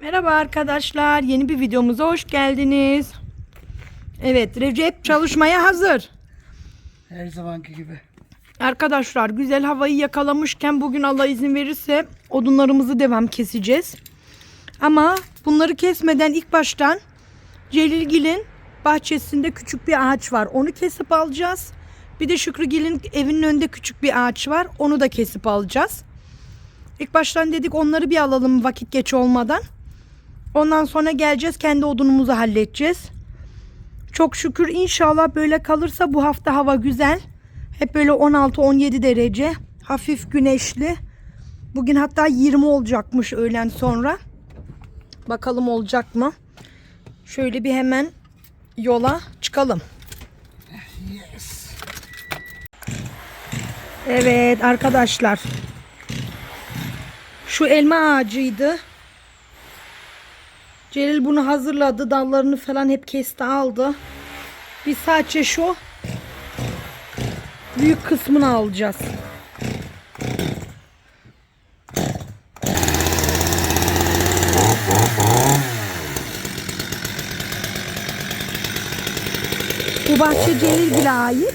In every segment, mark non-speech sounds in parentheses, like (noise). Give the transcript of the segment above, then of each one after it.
Merhaba arkadaşlar. Yeni bir videomuza hoş geldiniz. Evet Recep çalışmaya hazır. Her zamanki gibi. Arkadaşlar güzel havayı yakalamışken bugün Allah izin verirse odunlarımızı devam keseceğiz. Ama bunları kesmeden ilk baştan Celilgil'in bahçesinde küçük bir ağaç var. Onu kesip alacağız. Bir de Şükrügil'in evinin önünde küçük bir ağaç var. Onu da kesip alacağız. İlk baştan dedik onları bir alalım vakit geç olmadan. Ondan sonra geleceğiz kendi odunumuzu halledeceğiz. Çok şükür inşallah böyle kalırsa bu hafta hava güzel. Hep böyle 16-17 derece. Hafif güneşli. Bugün hatta 20 olacakmış öğlen sonra. Bakalım olacak mı? Şöyle bir hemen yola çıkalım. Yes. Evet arkadaşlar. Şu elma ağacıydı. Celil bunu hazırladı. Dallarını falan hep kesti aldı. Biz sadece şu büyük kısmını alacağız. Bu bahçe Celilgil'e ait.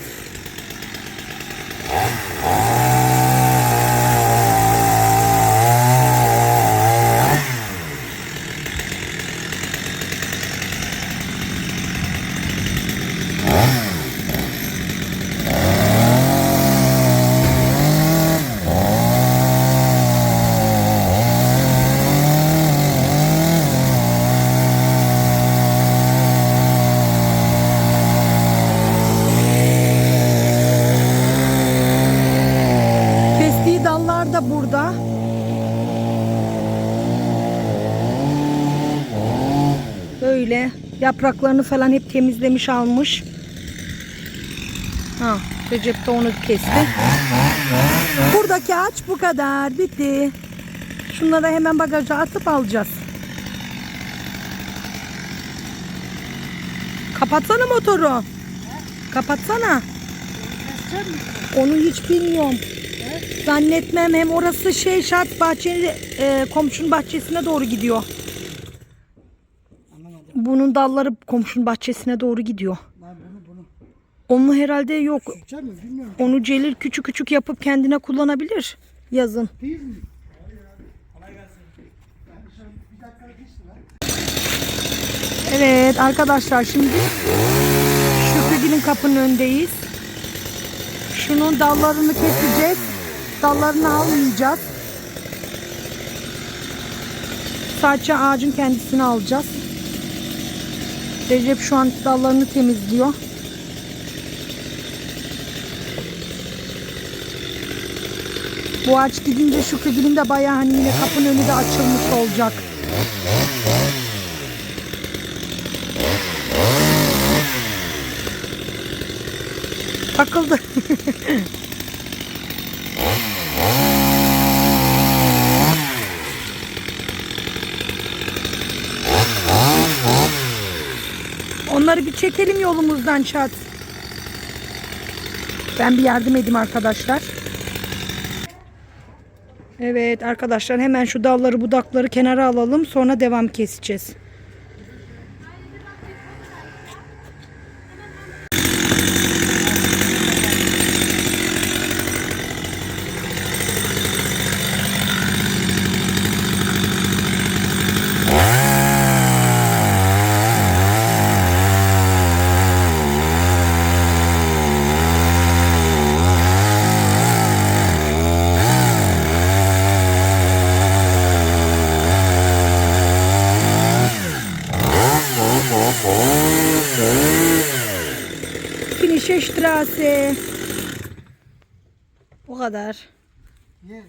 Kestiği dallar da burada. Böyle yapraklarını falan hep temizlemiş almış. Ha, Recep de onu kesti. Buradaki ağaç bu kadar. Bitti. Şunları hemen bagaja atıp alacağız. Kapatsana motoru. Kapatsana. Onu hiç bilmiyorum. Zannetmem hem orası şey şart bahçenin e, komşunun bahçesine doğru gidiyor. Bunun dalları komşunun bahçesine doğru gidiyor. Ben bunu bunu. Onu herhalde yok. Bilmiyorum. Onu Celil küçük küçük yapıp kendine kullanabilir yazın. Değil mi? Evet arkadaşlar şimdi Şükrügil'in kapının önündeyiz. Şunun dallarını keseceğiz. Dallarını almayacağız. Sadece ağacın kendisini alacağız. Recep şu an dallarını temizliyor. Bu ağaç gidince Şükrügil'in de bayağı hani yine kapının önü de açılmış olacak. Takıldı. (laughs) Onları bir çekelim yolumuzdan çat. Ben bir yardım edeyim arkadaşlar. Evet arkadaşlar hemen şu dalları budakları kenara alalım sonra devam keseceğiz. Finişe Straße. Bu kadar. Yes.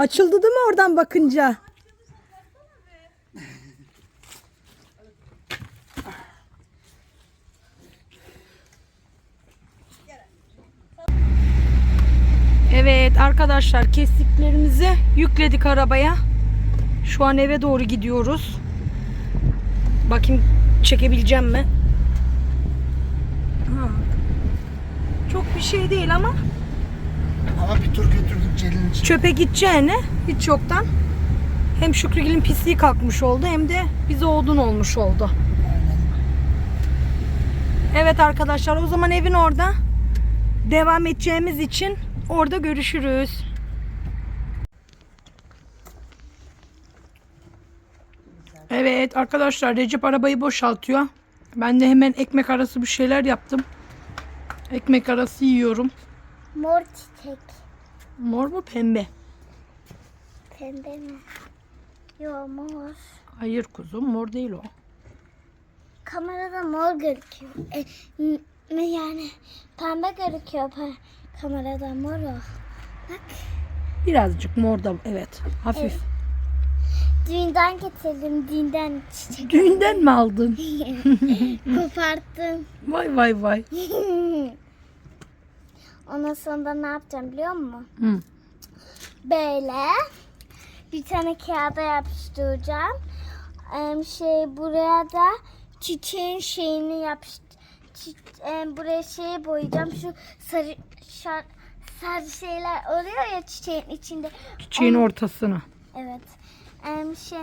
Açıldı değil mi oradan bakınca? Evet arkadaşlar kestiklerimizi yükledik arabaya. Şu an eve doğru gidiyoruz. Bakayım çekebileceğim mi? Ha. Çok bir şey değil ama Ama bir tur götürdük Celil'in için. çöpe gideceğine hiç yoktan hem Şükrügil'in pisliği kalkmış oldu hem de bize odun olmuş oldu. Evet arkadaşlar o zaman evin orada devam edeceğimiz için orada görüşürüz. Evet arkadaşlar Recep arabayı boşaltıyor. Ben de hemen ekmek arası bir şeyler yaptım. Ekmek arası yiyorum. Mor çiçek. Mor mu pembe? Pembe mi? Yo mor. Hayır kuzum mor değil o. Kamerada mor gözüküyor. E, yani pembe gözüküyor kamerada mor o. Bak Birazcık mor da evet hafif. Evet. düğünden getirdim düğünden çiçek. Düğünden mi aldın? (laughs) Koparttım. Vay vay vay. (laughs) Ondan sonra ne yapacağım biliyor musun? Hı. Böyle bir tane kağıda yapıştıracağım. Em, şey buraya da çiçeğin şeyini yapıştır. buraya şeyi boyayacağım. Şu sarı şar, sarı şeyler oluyor ya çiçeğin içinde. Çiçeğin Onu- ortasına. Evet. Em, şey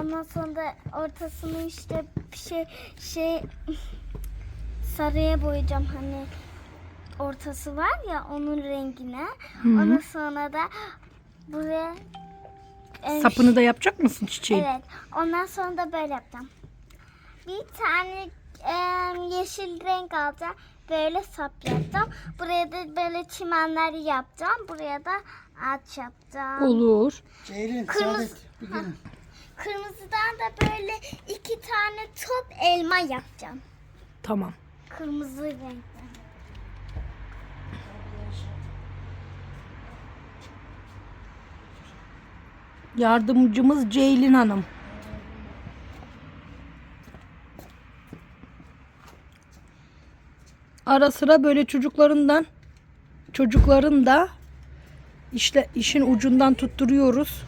ondan sonra da ortasını işte bir şey şey sarıya boyayacağım hani ortası var ya onun rengine. Ondan sonra da buraya em, Sapını da yapacak mısın çiçeğin? Evet. Ondan sonra da böyle yapacağım. Bir tane em, yeşil renk alacağım. Böyle sap yapacağım. Buraya da böyle çimenler yapacağım. Buraya da ağaç yapacağım. Olur. Ceylin, Kırmızı-. Kırmızıdan da böyle iki tane top elma yapacağım. Tamam. Kırmızı renkten. Yardımcımız Ceylin Hanım. Ara sıra böyle çocuklarından çocukların da işte işin ucundan tutturuyoruz.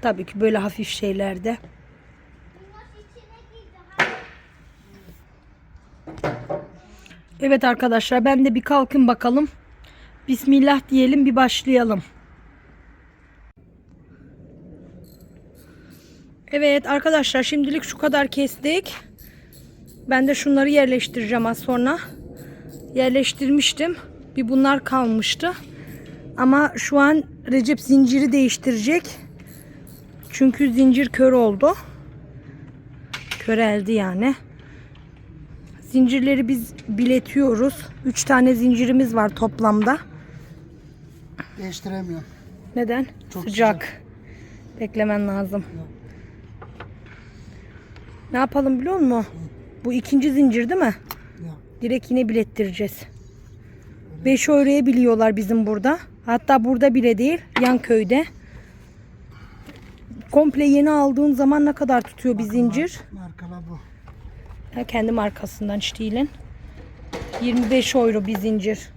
Tabii ki böyle hafif şeylerde. Evet arkadaşlar ben de bir kalkın bakalım. Bismillah diyelim bir başlayalım. Evet arkadaşlar şimdilik şu kadar kestik. Ben de şunları yerleştireceğim az sonra. Yerleştirmiştim. Bir bunlar kalmıştı. Ama şu an Recep zinciri değiştirecek. Çünkü zincir kör oldu. Köreldi yani. Zincirleri biz biletiyoruz. 3 tane zincirimiz var toplamda. Değiştiremiyorum. Neden? Çok sıcak. Beklemen lazım. Ne yapalım biliyor musun? Bu ikinci zincir değil mi? Ya. Direkt yine bilettireceğiz. 5 euroya biliyorlar bizim burada. Hatta burada bile değil. Yan köyde. Komple yeni aldığın zaman ne kadar tutuyor bir zincir? Markala bu. Ha, kendi markasından Stihl'in. 25 euro bir zincir.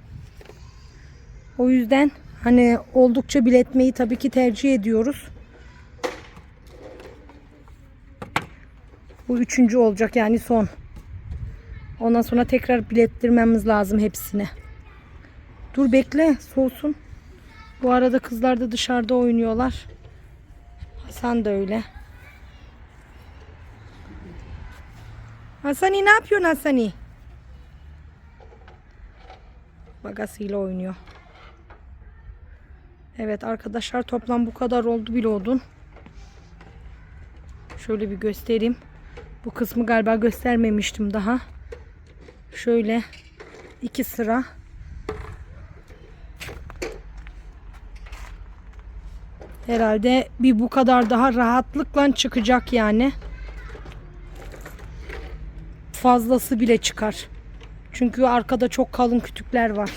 O yüzden hani oldukça biletmeyi tabii ki tercih ediyoruz. Bu üçüncü olacak yani son. Ondan sonra tekrar bilettirmemiz lazım hepsine. Dur bekle soğusun. Bu arada kızlar da dışarıda oynuyorlar. Hasan da öyle. Hasani ne yapıyorsun Hasani? Bagasıyla oynuyor. Evet arkadaşlar toplam bu kadar oldu bile odun. Şöyle bir göstereyim. Bu kısmı galiba göstermemiştim daha. Şöyle iki sıra. Herhalde bir bu kadar daha rahatlıkla çıkacak yani fazlası bile çıkar. Çünkü arkada çok kalın kütükler var.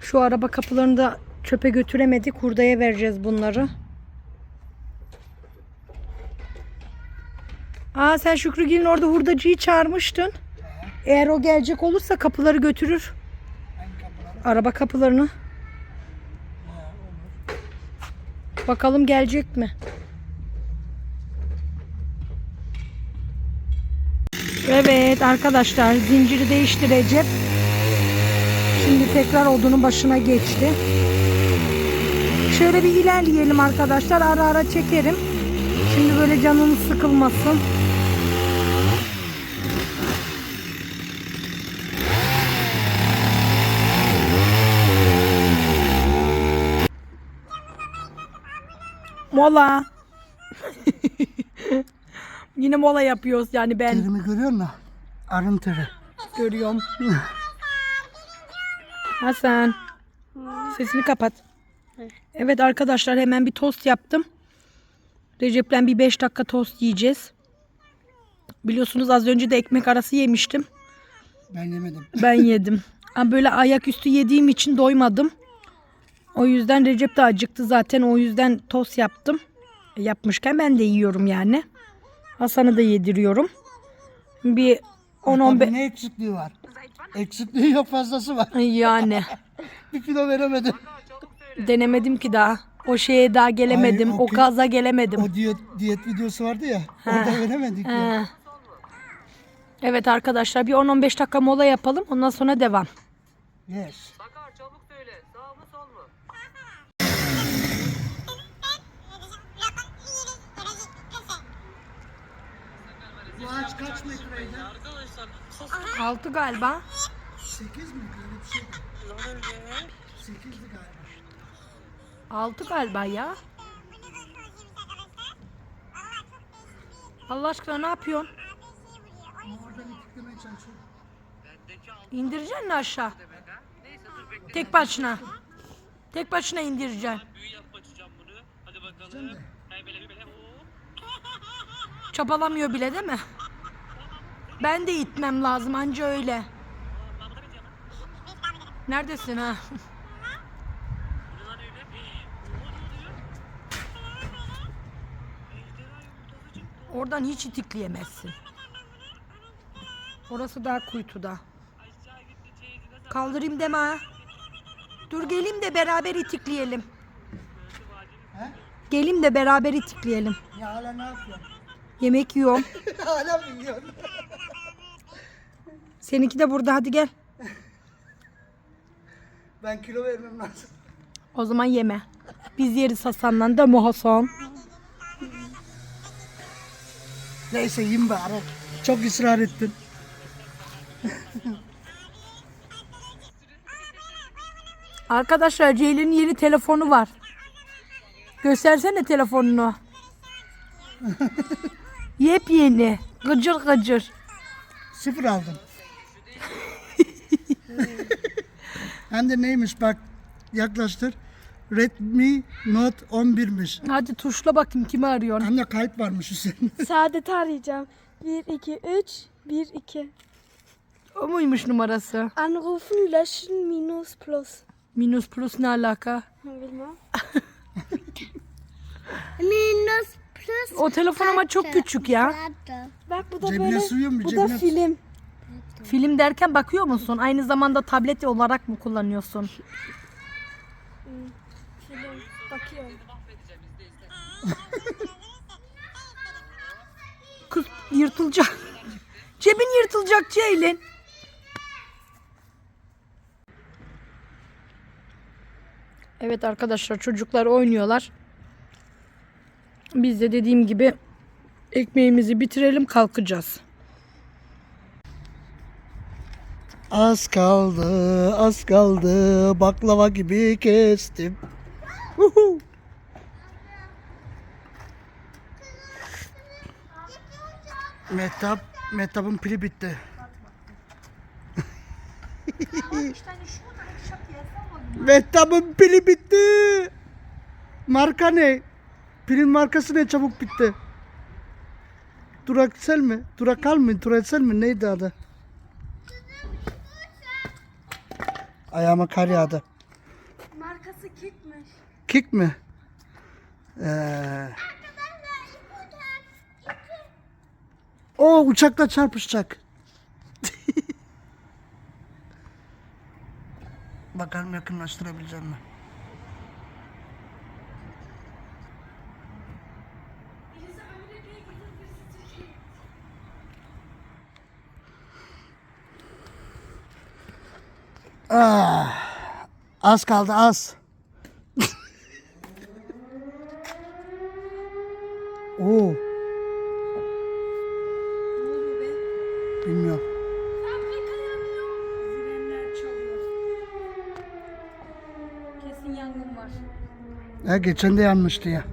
Şu araba kapılarını da çöpe götüremedik. Hurdaya vereceğiz bunları. Aa sen Şükrügil'in orada hurdacıyı çağırmıştın. Eğer o gelecek olursa kapıları götürür. Araba kapılarını. Bakalım gelecek mi? Evet arkadaşlar zinciri değişti Recep. Şimdi tekrar odunun başına geçti. Şöyle bir ilerleyelim arkadaşlar. Ara ara çekerim. Şimdi böyle canınız sıkılmasın. Mola. (laughs) Yine mola yapıyoruz yani ben Terimi görüyor musun? Arın teri. görüyorum. Hasan. Sesini kapat. Evet arkadaşlar hemen bir tost yaptım. Recep'le bir 5 dakika tost yiyeceğiz. Biliyorsunuz az önce de ekmek arası yemiştim. Ben yemedim. Ben yedim. Ama böyle ayaküstü yediğim için doymadım. O yüzden Recep de acıktı zaten. O yüzden tost yaptım. E, Yapmışken ben de yiyorum yani. Hasan'ı da yediriyorum. Bir 10-15 Tabii ne eksikliği var? Eksikliği yok fazlası var. (laughs) yani (laughs) Bir kilo veremedim. denemedim ki daha. O şeye daha gelemedim. Ay, o o gaza gelemedim. O diyet, diyet videosu vardı ya. Orada veremedik ya. He. Evet arkadaşlar bir 10-15 dakika mola yapalım. Ondan sonra devam. Yes. Sakar çabuk söyle. Sağ mı sol mu? Bu ağaç kaç metreydi? Arkadaşlar sus. 6 galiba. 8 mi? Öyle bir şeydi. 8'di galiba. 6 galiba ya. Allah aşkına ne yapıyorsun? Ama oradan itiklemeye çalışıyorum. Bendeki altı İndireceksin mi aşağı? Tek başına. Tek başına indireceksin. Büyü yap açacağım bunu. Hadi bakalım. Hey böyle böyle. Oo. Çabalamıyor bile değil mi? Ben de itmem lazım anca öyle. Neredesin ha? Oradan hiç itikleyemezsin. Orası daha kuytuda. Kaldırayım deme ha. Dur geleyim de beraber itikleyelim. He? Geleyim de beraber itikleyelim. Ya hala ne yapıyorsun? Yemek yiyorum. (laughs) hala mı yiyorsun? Seninki de burada hadi gel. Ben kilo vermem lazım. O zaman yeme. Biz yeriz Hasan'la da mı Hasan? Neyse yiyeyim bari. Çok ısrar ettin. Arkadaşlar Ceylin'in yeni telefonu var. Göstersene telefonunu. (laughs) Yepyeni. Gıcır gıcır. Sıfır aldım. (laughs) Hem de neymiş bak yaklaştır. Redmi Note 11'miş. Hadi tuşla bakayım kimi arıyorsun. Hem de kayıt varmış üzerinde. (laughs) Saadet'i arayacağım. 1, 2, 3, 1, 2. O muymuş numarası? Anrufen, löschen, minus, plus. Minus plus ne alaka? Bilmem. (laughs) Minus. O telefon ama çok küçük ya. Bak bu da Cebine böyle. sığıyor mu? Bu Cebine- da film. Film derken bakıyor musun? Aynı zamanda tablet olarak mı kullanıyorsun? Film. Bakıyorum. Kız yırtılacak. Cebin yırtılacak Ceylin. Evet arkadaşlar çocuklar oynuyorlar. Biz de dediğim gibi ekmeğimizi bitirelim kalkacağız. Az kaldı, az kaldı. Baklava gibi kestim. Huhu. Mehtap, Mehtap'ın pili bitti. (laughs) Mehtap'ın pili bitti. Marka ne? Pilin markası ne çabuk bitti. Duraksel mi? Durakal mı? Duracell mi? Neydi adı? Ayağıma kar yağdı. Markası Kick'miş. Kick mi? Ee... O uçakla çarpışacak. (laughs) Bakalım yakınlaştırabileceğim mi? Ah, az kaldı az. (laughs) Oo. Bilmiyorum. Kesin yangın var. Ya geçen de yanmıştı ya.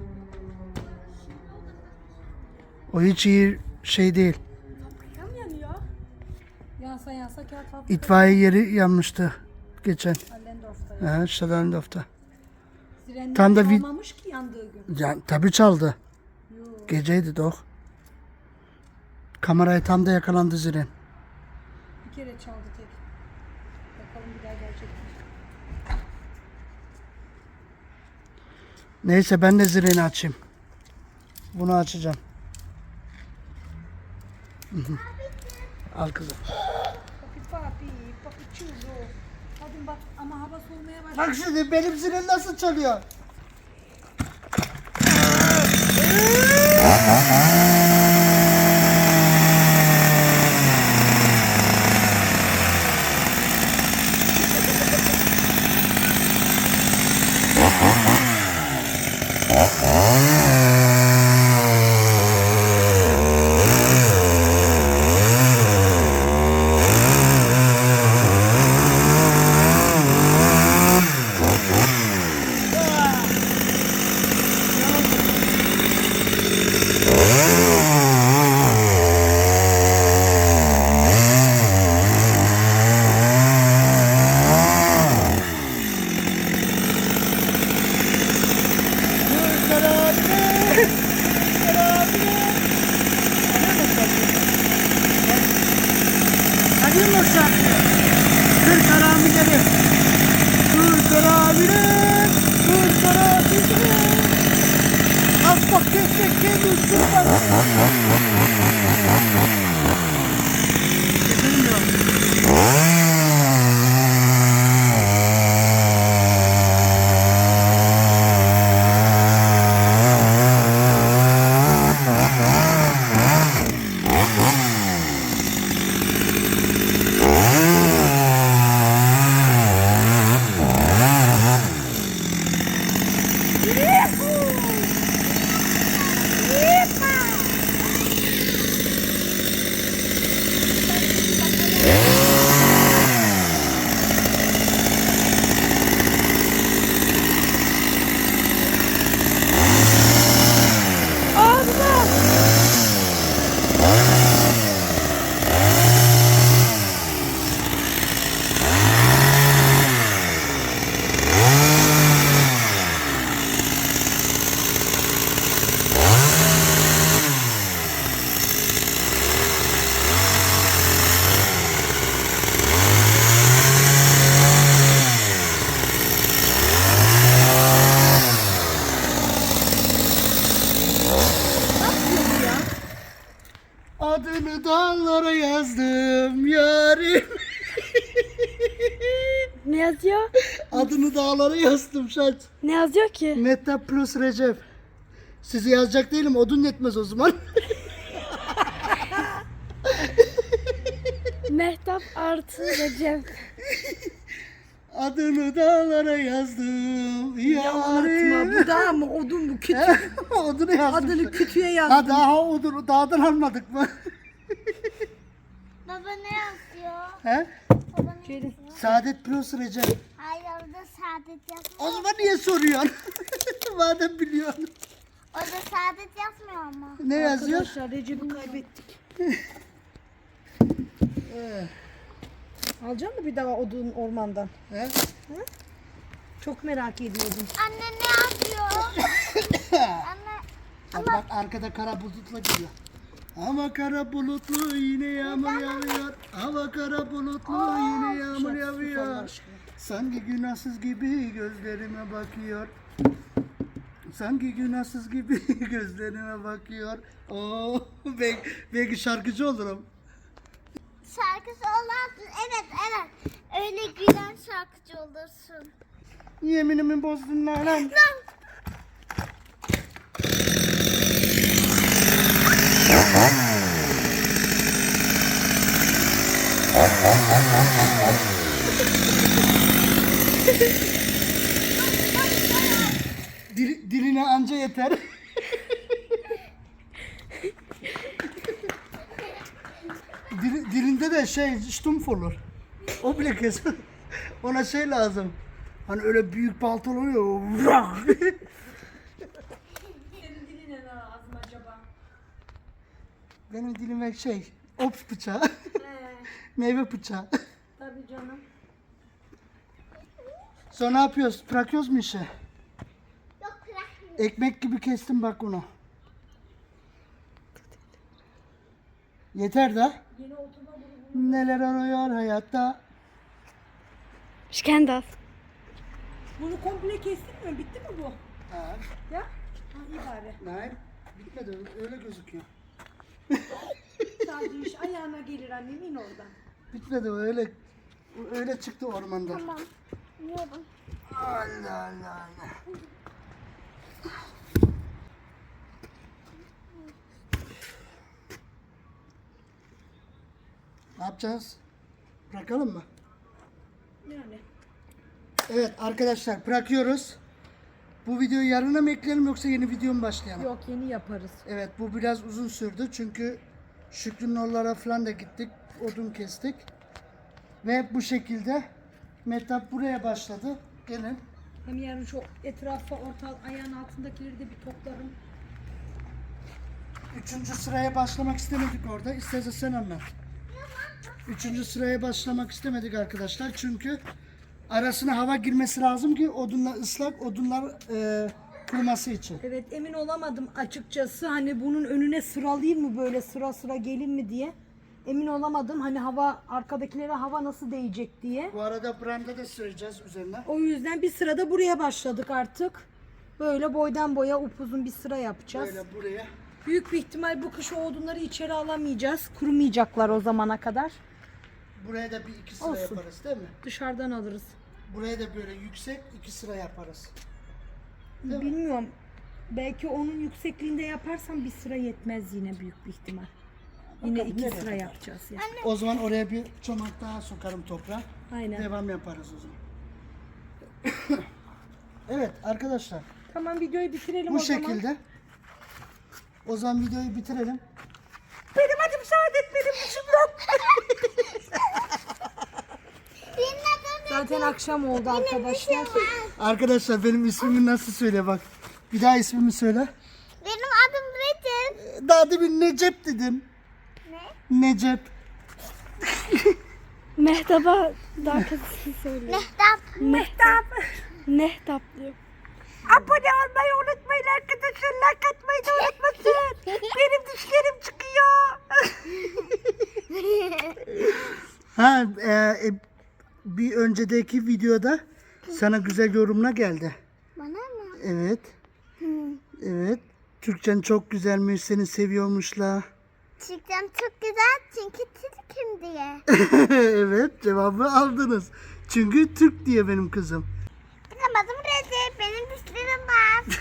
O hiç iyi şey değil. Yansa yansa kağıt fabrika. İtfaiye yeri yanmıştı geçen. Allendorf'ta. Ha, Stadendorf'ta. Sirenler Tam da çalmamış ki yandığı gün. Ya, tabii çaldı. Geceydi de o. Kameraya tam da yakalandı Ziren. Bir kere çaldı tek. Bakalım bir daha gelecek mi? Neyse ben de Ziren'i açayım. Bunu açacağım. Al kızım. Papi papi, papi chuzo. Hadi bak ama hava soğumaya başladı. Bak şimdi benim Ziren nasıl çalıyor. (laughs) dağlara yazdım şart. Ne yazıyor ki? Meta plus Recep. Sizi yazacak değilim odun yetmez o zaman. (laughs) Mehtap artı Recep. Adını dağlara yazdım Anlatma yarim. bu da mı odun bu kütü. (laughs) Odunu yazdım. Adını kütüye Ha yazdım. daha odunu dağdan almadık mı? Baba ne yazıyor? He? Ceylin. Saadet plus Recep. Hayır orada saadet O yazmıyor. zaman niye soruyorsun? (laughs) Madem biliyorsun. Orada saadet yazmıyor ama. Ne yazıyor? Arkadaşlar Recep'i kaybettik. (laughs) Alacak mı bir daha odun ormandan? He? Çok merak ediyordum. Anne ne yazıyor? (coughs) Anne Bak, bak arkada kara bulutla geliyor. Hava kara bulutlu yine yağmur yağıyor. Hava kara bulutlu yine yağmur yağıyor. Sanki günahsız gibi gözlerime bakıyor. Sanki günahsız gibi (laughs) gözlerime bakıyor. Oo, belki, belki şarkıcı olurum. şarkısı olarsın. Evet evet. Öyle gülen şarkıcı olursun. Yeminimi bozdun lan. Dil, diline anca yeter. Dil, dilinde de şey stumpf olur. O bile kes. Ona şey lazım. Hani öyle büyük palto oluyor. Senin diline ne lazım acaba? Benim dilime şey, ops bıçağı. (laughs) Meyve bıçağı. Tabii canım. Sonra ne yapıyoruz? Bırakıyoruz mu işi? Yok bırakmıyorum. Ekmek gibi kestim bak onu. Yeter de. Neler oluyor hayatta? Skandal. Bunu komple kestin mi? Bitti mi bu? Ha, Ya? Ha, iyi bari. hayır, bitmedi. Öyle gözüküyor. Sadece iş ayağına gelir annem in oradan. Bitmedi öyle. Öyle çıktı ormanda. Tamam. Yiyorum. Allah Allah Allah. Ne yapacağız? Bırakalım mı? Yani. Evet arkadaşlar bırakıyoruz. Bu videoyu yarına mı ekleyelim yoksa yeni video mu başlayalım? Yok yeni yaparız. Evet bu biraz uzun sürdü çünkü Şükrü'nün oralara falan da gittik. Odun kestik. Ve bu şekilde Mehtap buraya başladı. Gelin. Hem yarın şu etrafa orta ayağın altındakileri de bir toplarım. Üçüncü sıraya başlamak istemedik orada. İstersen sen anlat. Üçüncü sıraya başlamak istemedik arkadaşlar. Çünkü arasına hava girmesi lazım ki odunlar ıslak, odunlar e, kuruması için. Evet emin olamadım açıkçası hani bunun önüne sıralayayım mı böyle sıra sıra gelin mi diye. Emin olamadım hani hava arkadakilere hava nasıl değecek diye. Bu arada branda da süreceğiz üzerine. O yüzden bir sırada buraya başladık artık. Böyle boydan boya upuzun bir sıra yapacağız. Böyle buraya. Büyük bir ihtimal bu kış o odunları içeri alamayacağız. Kurumayacaklar o zamana kadar. Buraya da bir iki sıra Olsun. yaparız değil mi? Dışarıdan alırız. Buraya da böyle yüksek iki sıra yaparız. Değil mi? Bilmiyorum. Belki onun yüksekliğinde yaparsam bir sıra yetmez yine büyük bir ihtimal. Yine Bakalım iki nereye sıra kadar? yapacağız ya. O zaman oraya bir çomak daha sokarım toprağa. Aynen. Devam yaparız o zaman. (coughs) evet arkadaşlar Tamam videoyu bitirelim bu o zaman. şekilde. O zaman videoyu bitirelim. Benim hadi müsaade et benim adım Zaten akşam oldu arkadaşlar. Arkadaşlar benim ismimi nasıl söyle bak. Bir daha ismimi söyle. Benim adım Recep. Daha demin Necep dedin. Ne? Necep. Mehtap'a daha kısasını söyle. Mehtap. Mehtap. Mehtap diyor. Abone olmayı unutmayın arkadaşlar. Like atmayı da unutmasın. (laughs) Benim dişlerim çıkıyor. (laughs) Ha e, e, bir öncedeki videoda sana güzel yorumla geldi. Bana mı? Evet. Evet. Türkçen çok güzelmiş. Seni seviyormuşlar. Çıktım çok güzel çünkü Türk'üm diye. (laughs) evet cevabı aldınız. Çünkü Türk diye benim kızım. Benim adım Recep. Benim dişlerim var. (laughs)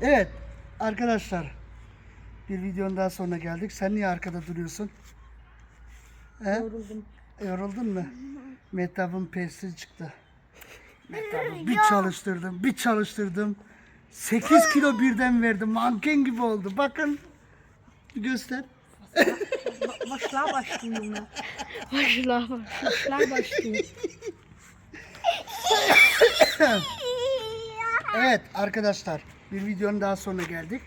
Evet arkadaşlar bir videonun daha sonuna geldik. Sen niye arkada duruyorsun? He? Yoruldum. Yoruldun mu? Mehtap'ın pesti çıktı. Mehtap'ı bir çalıştırdım, bir çalıştırdım. 8 kilo birden verdim. Manken gibi oldu. Bakın. Bir göster. Başlığa başlayayım ya. Başla bak. Başlığa başlayayım. (laughs) Evet arkadaşlar bir videonun daha sonuna geldik.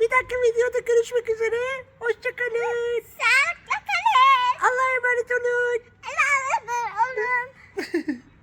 Bir dakika videoda görüşmek üzere. Hoşçakalın. Sağlıkla kalın. Allah'a emanet olun. Allah'a emanet olun. (laughs)